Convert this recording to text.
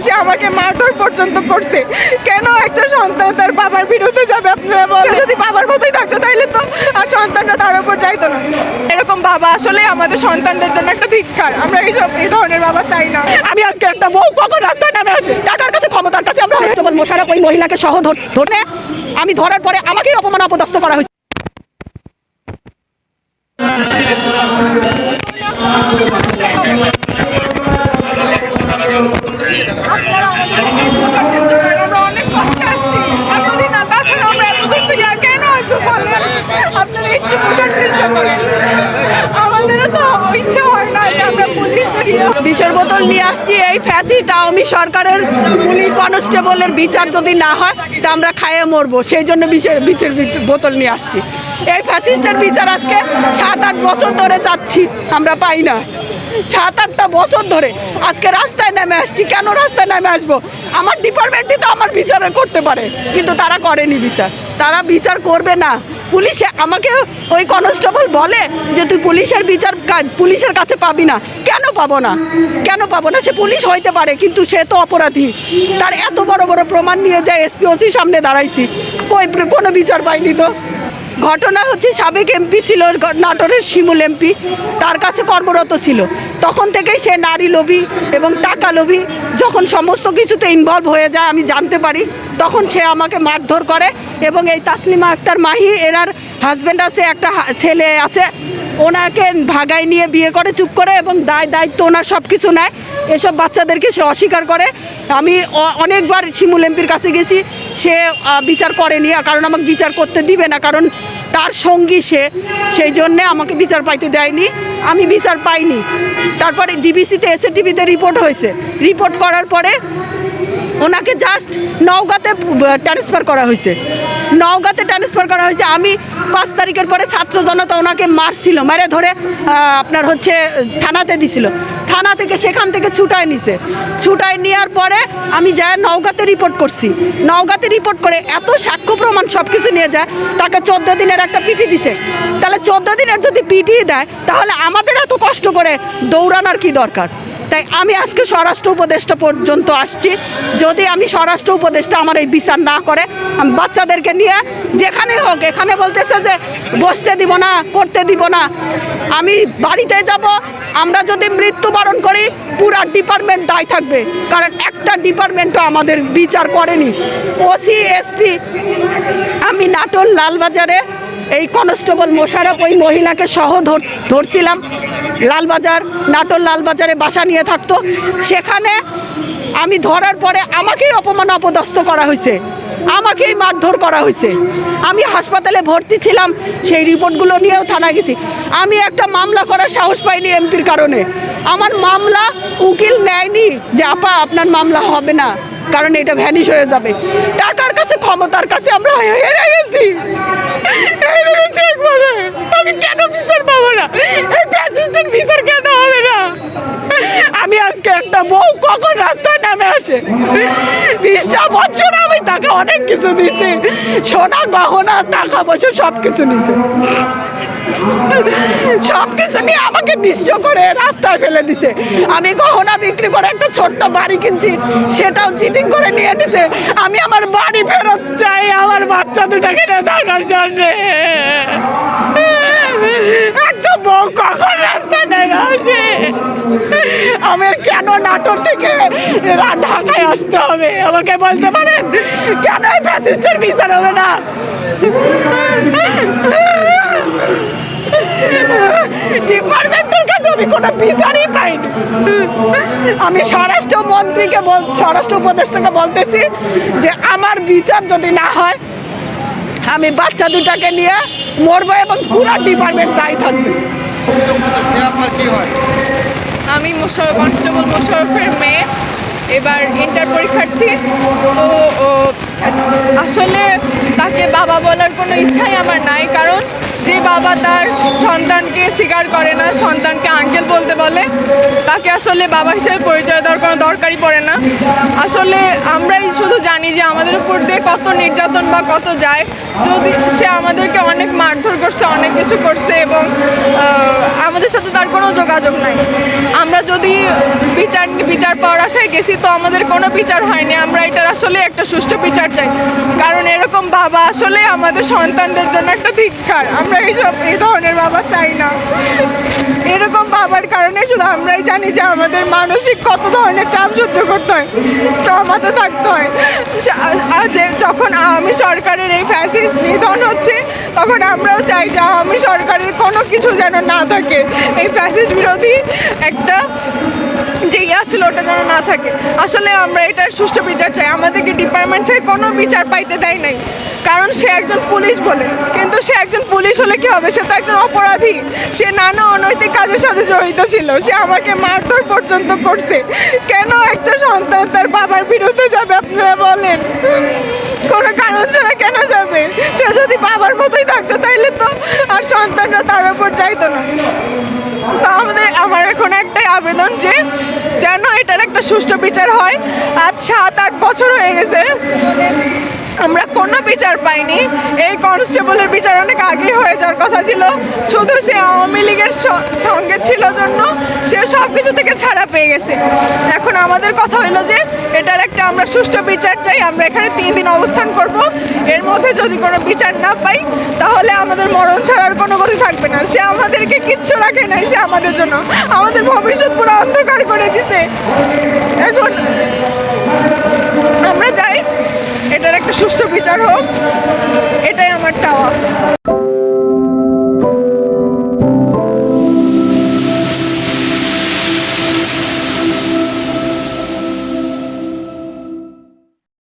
সে আমাকে মারধর পর্যন্ত করছে। কেন একটা সন্তান তার বাবার বিরুদ্ধে যাবে? আপনারা বলেন। যদি বাবার মতোই থাকতো, তাইলে তো আর সন্তানটা তার উপর যাইতো না। এরকম বাবা আসলে আমাদের সন্তানদের জন্য একটা ধিক্ষার আমরা এইসব, এই ধরনের বাবা চাই না। আমি আজকে একটা বউ কখন রাস্তায় নামে আসে? টাকার কাছে ক্ষমতার কাছে আমরা কনস্টেবল মোশারফ ওই মহিলাকে সহ ধরে আমি ধরার পরে আমাকেই অপমান, অপদস্থ করা হয়েছে। আমাদেরও তো হয় না আমরা বিষের বোতল নিয়ে আসছি এই ফ্যাসিট। আওয়ামী সরকারের পুলিশ কনস্টেবলের বিচার যদি না হয়, তা আমরা খায়ে মরবো। সেই জন্য বিষের বিত- বোতল নিয়ে আসছি। এই ফ্যাসিস্টের বিচার আজকে সাত আট বছর ধরে যাচ্ছি। আমরা পাই না। সাত আটটা বছর ধরে আজকে রাস্তায় নেমে আসছি। কেন রাস্তায় নেমে আসব? আমার ডিপার্টমেন্টই তো আমার বিচার করতে পারে। কিন্তু তারা করেনি বিচার। তারা বিচার করবে না। পুলিশে আমাকে ওই কনস্টেবল বলে যে তুই পুলিশের বিচার পুলিশের কাছে পাবি না। কেন পাবো না? কেন পাবো না? সে পুলিশ হইতে পারে, কিন্তু সে তো অপরাধী। তার এত বড় বড় প্রমাণ নিয়ে যায় এসপি সামনে দাঁড়াইছি, কই কোনো বিচার পাইনি তো। ঘটনা হচ্ছে সাবেক এমপি ছিল, নাটোরের শিমুল এমপি, তার কাছে কর্মরত ছিল। তখন থেকেই সে নারী লোভী এবং টাকা লোভী যখন সমস্ত কিছুতে ইনভলভ হয়ে যায়, আমি জানতে পারি, তখন সে আমাকে মারধর করে এবং এই তাসলিমা আক্তার মাহি, এনার হাজব্যান্ড আছে, একটা ছেলে আছে, ওনাকে ভাগাই নিয়ে বিয়ে করে, চুপ করে এবং দায় দায়িত্ব ওনার সব কিছু নেয়। এসব বাচ্চাদেরকে সে অস্বীকার করে। আমি অনেকবার শিমুল এমপির কাছে গেছি, সে বিচার করেনি, কারণ আমাকে বিচার করতে দিবে না, কারণ তার সঙ্গী সে, সেই জন্যে আমাকে বিচার পাইতে দেয়নি। আমি বিচার পাইনি। তারপরে ডিবিসিতে এসে টিভিতে রিপোর্ট হয়েছে রিপোর্ট করার পরে ওনাকে জাস্ট নওগাঁতে ট্রান্সফার করা হয়েছে। নওগাঁতে ট্রান্সফার করা হয়েছে। আমি পাঁচ তারিখের পরে ছাত্র জনতা ওনাকে মারছিল, মারে ধরে আপনার হচ্ছে থানাতে দিছিল। থানা থেকে সেখান থেকে ছুটায় নিছে। ছুটায় নেওয়ার পরে আমি যাই নওগাঁতে রিপোর্ট করছি। নওগাঁতে রিপোর্ট করে এত সাক্ষ্য প্রমাণ সব কিছু নিয়ে যায়, তাকে চোদ্দ দিনের একটা পিঠি দিছে। তাহলে চোদ্দ দিনের যদি পিঠি দেয়, তাহলে আমাদের এত কষ্ট করে দৌড়ানোর কি দরকার? তাই আমি আজকে স্বরাষ্ট্র উপদেষ্টা পর্যন্ত আসছি। যদি আমি স্বরাষ্ট্র উপদেষ্টা আমার এই বিচার না করে, আমি বাচ্চাদেরকে নিয়ে যেখানে হোক, এখানে বলতেছে যে বসতে দিব না, করতে দিব না। আমি বাড়িতে যাব, আমরা যদি মৃত্যুবরণ করি, পুরা ডিপার্টমেন্ট দায় থাকবে। কারণ একটা ডিপার্টমেন্টও আমাদের বিচার করেনি। ওসি এসপি আমি নাটোর লালবাজারে এই কনস্টেবল মোশারফ ওই মহিলাকে সহ ধর- ধরছিলাম। লালবাজার, নাটোর লালবাজারে বাসা নিয়ে থাকতো। সেখানে আমি ধরার পরে আমাকেই অপমান অপদস্থ করা হয়েছে। আমাকেই মারধর করা হয়েছে। আমি হাসপাতালে ভর্তি ছিলাম, সেই রিপোর্টগুলো নিয়েও থানা গেছি। আমি একটা মামলা করার সাহস পাইনি এমপির কারণে। আমার মামলা উকিল নেয়নি যে, আপা, আপনার মামলা হবে না, কারণ এটা ভ্যানিশ হয়ে যাবে। টাকার কাছে, ক্ষমতার কাছে আমরা হেরে গেছি। হেরে গেছি আমি কেন বিচার পাবো না? প্যাসেঞ্জার বিচার কেন হবে না। আমি আজকে একটা বউ কখন রাস্তায় নামে আসে? বিশটা বছর আমি তাকে অনেক কিছু দিয়েছি। সোনা, গহনা, টাকা পয়সা সব কিছু নিছে সব কিছু নিয়ে আমাকে নিঃস্ব করে রাস্তায় ফেলে দিছে। আমি গহনা বিক্রি করে একটা ছোট্ট বাড়ি কিনছি। সেটাও চিটিং করে নিয়ে নিছে। আমি আমার বাড়ি ফেরত চাই, আমার বাচ্চা দুটাকে থাকার জন্যে। কখন রাস্তায় নেমে আসে আমার কেন নাটোর থেকে ঢাকায় আসতে হবে? আমাকে বলতে পারেন? কেন এই প্যাসেঞ্জার বিচার হবে না? ডিপার্টমেন্টের কাছে আমি কোনো বিচারই পাইনি। আমি স্বরাষ্ট্র মন্ত্রীকে বল স্বরাষ্ট্র উপদেষ্টাকে বলতেছি যে আমার বিচার যদি না হয়, আমি বাচ্চা দুটাকে নিয়ে মরবো এবং পুরো ডিপার্টমেন্ট দায়ী থাকবে। আমি মোশারফ, কনস্টেবল মোশারফের মেয়ে, এবার ইন্টার পরীক্ষার্থী। তো আসলে তাকে বাবা বলার কোনো ইচ্ছাই আমার নাই, কারণ যে বাবা তার সন্তানকে স্বীকার করে না, সন্তানকে আঙ্কেল বলতে বলে, তাকে আসলে বাবা হিসেবে পরিচয় দেওয়ার কোনো দরকারই পড়ে না। আসলে আমরাই শুধু জানি জানি যে আমাদের উপর দিয়ে কত নির্যাতন বা কত যায়, যদি সে আমাদেরকে অনেক মারধর করছে, অনেক কিছু করছে এবং আমাদের সাথে তার কোনো যোগাযোগ নাই। আমরা যদি বিচার বিচার পাওয়ার আশায় গেছি তো আমাদের কোনো বিচার হয়নি। আমরা এটার আসলে একটা সুষ্ঠু বিচার চাই। কারণ এরকম বাবা আসলে আমাদের সন্তানদের জন্য একটা ধিক্ষার আমরা এইসব এই ধরনের বাবা চাই না। এরকম বাবার কারণে শুধু আমরাই জানি যে আমাদের মানসিক কত ধরনের চাপ সহ্য করতে হয়, ট্রমাতে থাকতে হয়। আর যখন আমি সরকারের এই ফ্যাসিস নিধন হচ্ছে, তখন আমরাও চাই যে আমি সরকারের কোনো কিছু যেন না থাকে। এই ফ্যাসিস বিরোধী একটা যে ইয়া ছিল, ওটা যেন না থাকে। আসলে আমরা এটার সুষ্ঠু বিচার চাই। আমাদেরকে ডিপার্টমেন্ট থেকে কোনো বিচার পাইতে দেয় নাই। কারণ সে একজন পুলিশ বলে। কিন্তু সে একজন পুলিশ হলে কি হবে? সে তো একজন অপরাধী। সে নানা অনৈতিক কাজের সাথে জড়িত ছিল। সে আমাকে মারধর পর্যন্ত করছে। কেন একটা সন্তান তার বাবার বিরুদ্ধে যাবে, আপনারা বলেন? কোনো কারণ ছাড়া কেন যাবে? সে যদি বাবার মতোই থাকতো তাইলে তো আর সন্তানরা তার উপর যাইতো না। তো আমাদের, আমার এখন একটাই আবেদন যে যেন এটার একটা সুষ্ঠু বিচার হয়। আজ সাত, আট বছর হয়ে গেছে। আমরা কোনো বিচার পাইনি। এই কনস্টেবলের বিচার অনেক আগে হয়ে যাওয়ার কথা ছিল। শুধু সে আওয়ামী লীগের সঙ্গে ছিল জন্য সে সব কিছু থেকে ছাড়া পেয়ে গেছে। এখন আমাদের কথা হলো যে, এটার একটা আমরা সুষ্ঠু বিচার চাই, আমরা এখানে তিন দিন অবস্থান করব। এর মধ্যে যদি কোনো বিচার না পাই, তাহলে আমাদের মরণ ছাড়ার কোনো গতি থাকবে না। সে আমাদেরকে কিচ্ছু রাখে নাই, সে আমাদের জন্য। আমাদের ভবিষ্যৎ পুরো অন্ধকার করে দিছে। এখন আমরা চাই এটার একটা সুষ্ঠু বিচার হোক।